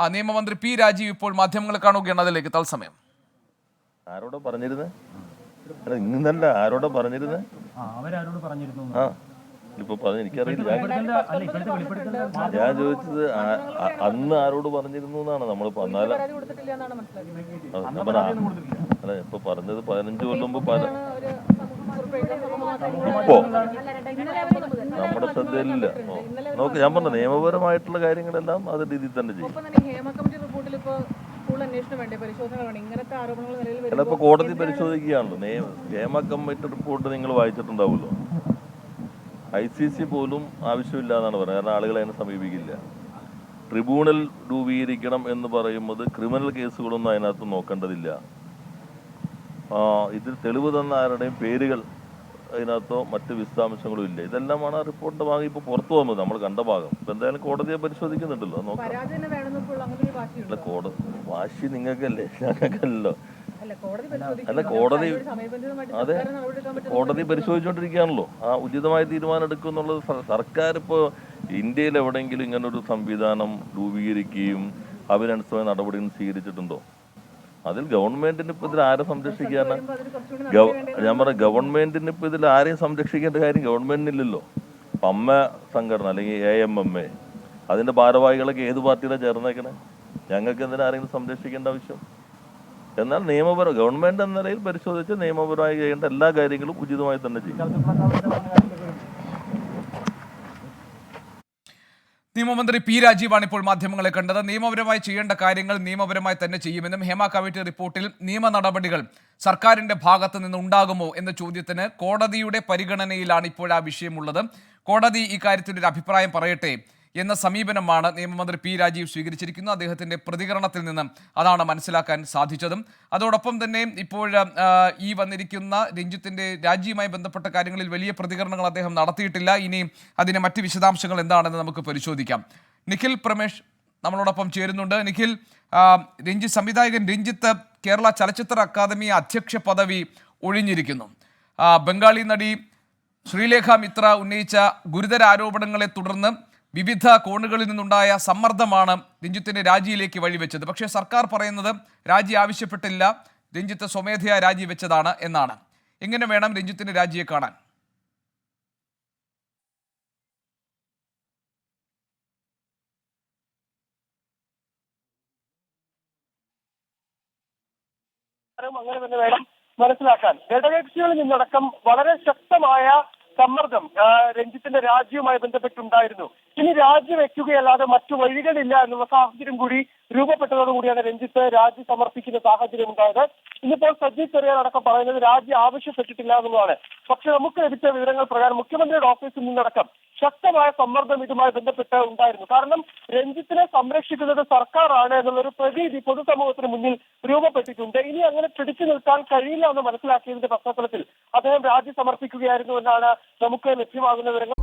ആ നിയമമന്ത്രി പി രാജീവ് ഇപ്പോൾ മാധ്യമങ്ങളെ കാണുകയാണ് അതിലേക്ക് തത്സമയം. ആരോടോ പറഞ്ഞിരുന്നേ? ഇന്നല്ല ആരോടോ പറഞ്ഞിരുന്നേ? ആ അവരാരോട് പറഞ്ഞിരുന്നു. ആ. ഇപ്പൊ പറഞ്ഞു എനിക്കറിയില്ല. ഞാൻ ചോദിച്ചത് അന്ന് ആരോട് പറഞ്ഞിരുന്നു എന്നാണ് നമ്മൾ അല്ല ഇപ്പൊ പറഞ്ഞത് പതിനഞ്ച് കൊല്ലം മുമ്പ് പല ഇപ്പോ നമ്മുടെ ശ്രദ്ധയിലില്ല. നോക്ക് ഞാൻ പറഞ്ഞ നിയമപരമായിട്ടുള്ള കാര്യങ്ങളെല്ലാം അത് രീതിയിൽ തന്നെ ചെയ്യും. ചിലപ്പോ തന്നെ ഹേമ കമ്മിറ്റി റിപ്പോർട്ടിൽ ഇപ്പോൾ കൂടുതൽ അന്വേഷണം വേണ്ടേ? പരിശോധന വേണം ഇങ്ങനത്തെ ആരോപണങ്ങൾ നിലയിൽ അല്ല വരുമ്പോൾ ഇപ്പൊ കോടതി പരിശോധിക്കുകയാണല്ലോ. നിയമ കമ്മിറ്റി റിപ്പോർട്ട് നിങ്ങൾ വായിച്ചിട്ടുണ്ടാവുമല്ലോ. ഐ സി സി പോലും ആവശ്യമില്ല എന്നാണ് പറയുന്നത്. കാരണം ആളുകൾ അതിനെ സമീപിക്കില്ല. ട്രിബ്യൂണൽ രൂപീകരിക്കണം എന്ന് പറയുന്നത് ക്രിമിനൽ കേസുകളൊന്നും അതിനകത്ത് നോക്കേണ്ടതില്ല. ഇതിൽ തെളിവ് തന്ന ആരുടെയും പേരുകൾ അതിനകത്തോ മറ്റ് വിശദാംശങ്ങളും ഇല്ല. ഇതെല്ലാമാണ് ആ റിപ്പോർട്ടിന്റെ ഭാഗം. ഇപ്പോൾ പുറത്തു വന്നത് നമ്മൾ കണ്ട ഭാഗം. ഇപ്പൊ എന്തായാലും കോടതിയെ പരിശോധിക്കുന്നുണ്ടല്ലോ. നോക്കാം. കോടതി വാശി നിങ്ങൾക്കല്ലേ? ഞങ്ങൾക്കല്ലോ. അല്ല കോടതി അതെ കോടതി പരിശോധിച്ചുകൊണ്ടിരിക്കുകയാണല്ലോ ആ ഉചിതമായ തീരുമാനം എടുക്കും എന്നുള്ളത് സർക്കാർ ഇപ്പോൾ ഇന്ത്യയിൽ എവിടെയെങ്കിലും ഇങ്ങനൊരു സംവിധാനം രൂപീകരിക്കുകയും അവരനുസരിച്ച നടപടികൾ സ്വീകരിച്ചിട്ടുണ്ടോ? അതിൽ ഗവൺമെന്റിന് ഇപ്പൊ ഇതിൽ ആരെ സംരക്ഷിക്കാനാ വരുമ്പോൾ അതിന് കുറച്ചുകൂടി ഗവ- ഞാൻ പറഞ്ഞ ഗവൺമെന്റിന് ഇപ്പൊ ഇതിൽ ആരെയും സംരക്ഷിക്കേണ്ട കാര്യം ഗവൺമെന്റിനില്ലല്ലോ. ഇപ്പൊ അമ്മ സംഘടന അല്ലെങ്കിൽ എ എം എം എ അതിന്റെ ഭാരവാഹികളൊക്കെ ഏത് പാർട്ടിയിലാണ് ചേർന്നേക്കണേ? ഞങ്ങൾക്ക് എന്തിനാരെങ്കിലും സംരക്ഷിക്കേണ്ട ആവശ്യം? എന്നാൽ നിയമപര ഗവൺമെന്റ് എന്ന നിലയിൽ പരിശോധിച്ച് നിയമപരമായി ചെയ്യേണ്ട എല്ലാ കാര്യങ്ങളും ഉചിതമായി തന്നെ ചെയ്യും. നിയമമന്ത്രി പി രാജീവാണ് ഇപ്പോൾ മാധ്യമങ്ങളെ കണ്ടത്. നിയമപരമായി ചെയ്യേണ്ട കാര്യങ്ങൾ നിയമപരമായി തന്നെ ചെയ്യുമെന്നും ഹേമ കമ്മിറ്റി റിപ്പോർട്ടിൽ നിയമ നടപടികൾ സർക്കാരിന്റെ ഭാഗത്ത് നിന്ന് ഉണ്ടാകുമോ എന്ന ചോദ്യത്തിന് കോടതിയുടെ പരിഗണനയിലാണ് ഇപ്പോൾ ആ വിഷയമുള്ളത്. കോടതി ഇക്കാര്യത്തിൽ ഒരു അഭിപ്രായം പറയട്ടെ. എന്ന സമീപനമാണ് നിയമമന്ത്രി പി രാജീവ് സ്വീകരിച്ചിരിക്കുന്നത്. അദ്ദേഹത്തിന്റെ പ്രതികരണത്തിൽ നിന്ന് അതാണ് മനസ്സിലാക്കാൻ സാധിച്ചതും. അതോടൊപ്പം തന്നെ ഇപ്പോൾ ഈ വന്നിരിക്കുന്ന രഞ്ജിത്തിന്റെ രാജിയുമായി ബന്ധപ്പെട്ട കാര്യങ്ങളിൽ വലിയ പ്രതികരണങ്ങൾ അദ്ദേഹം നടത്തിയിട്ടില്ല. ഇനി അതിന് മറ്റ് വിശദാംശങ്ങൾ എന്താണെന്ന് നമുക്ക് പരിശോധിക്കാം. നിഖിൽ പ്രമേഷ് നമ്മളോടൊപ്പം ചേരുന്നുണ്ട്. നിഖിൽ രഞ്ജിത്ത് സംവിധായകൻ രഞ്ജിത്ത് കേരള ചലച്ചിത്ര അക്കാദമി അധ്യക്ഷ പദവി ഒഴിഞ്ഞിരിക്കുന്നു. ബംഗാളി നടി ശ്രീലേഖ മിത്ര ഉന്നയിച്ച ഗുരുതര ആരോപണങ്ങളെ തുടർന്ന് വിവിധ കോണുകളിൽ നിന്നുണ്ടായ സമ്മർദ്ദമാണ് രഞ്ജിത്തിന്റെ രാജിയിലേക്ക് വഴിവെച്ചത്. പക്ഷേ സർക്കാർ പറയുന്നത് രാജി ആവശ്യപ്പെട്ടില്ല രഞ്ജിത്ത് സ്വമേധയാ രാജിവെച്ചതാണ് എന്നാണ്. എങ്ങനെ വേണം രഞ്ജിത്തിന്റെ രാജിയെ കാണാൻ? അങ്ങനെ തന്നെ വേണം മനസ്സിലാക്കാൻ. ഘടകകക്ഷികളിൽ നിന്നടക്കം വളരെ ശക്തമായ സമ്മർദ്ദം രഞ്ജിത്തിന്റെ രാജിയുമായി ബന്ധപ്പെട്ടുണ്ടായിരുന്നു. ഇനി രാജി വെക്കുകയല്ലാതെ മറ്റു വഴികളില്ല എന്നുള്ള സാഹചര്യം കൂടി രൂപപ്പെട്ടതോടുകൂടിയാണ് രഞ്ജിത്ത് രാജി സമർപ്പിക്കുന്ന സാഹചര്യം ഉണ്ടായത്. ഇന്നിപ്പോൾ സജീവ് ചെറിയാൻ അടക്കം പറയുന്നത് രാജി ആവശ്യപ്പെട്ടിട്ടില്ല എന്നുള്ളതാണ്. പക്ഷെ നമുക്ക് ലഭിച്ച വിവരങ്ങൾ പ്രകാരം മുഖ്യമന്ത്രിയുടെ ഓഫീസിൽ നിന്നടക്കം ശക്തമായ സമ്മർദ്ദം ഇതുമായി ബന്ധപ്പെട്ട് ഉണ്ടായിരുന്നു. കാരണം രഞ്ജിത്തിനെ സംരക്ഷിക്കുന്നത് സർക്കാരാണ് എന്നുള്ളൊരു പ്രതീതി പൊതുസമൂഹത്തിന് മുന്നിൽ രൂപപ്പെട്ടിട്ടുണ്ട്. ഇനി അങ്ങനെ പിടിച്ചു നിൽക്കാൻ കഴിയില്ല എന്ന് മനസ്സിലാക്കിയതിന്റെ പശ്ചാത്തലത്തിൽ അദ്ദേഹം രാജി സമർപ്പിക്കുകയായിരുന്നു എന്നാണ് നമുക്ക് ലഭ്യമാകുന്ന വിവരങ്ങൾ.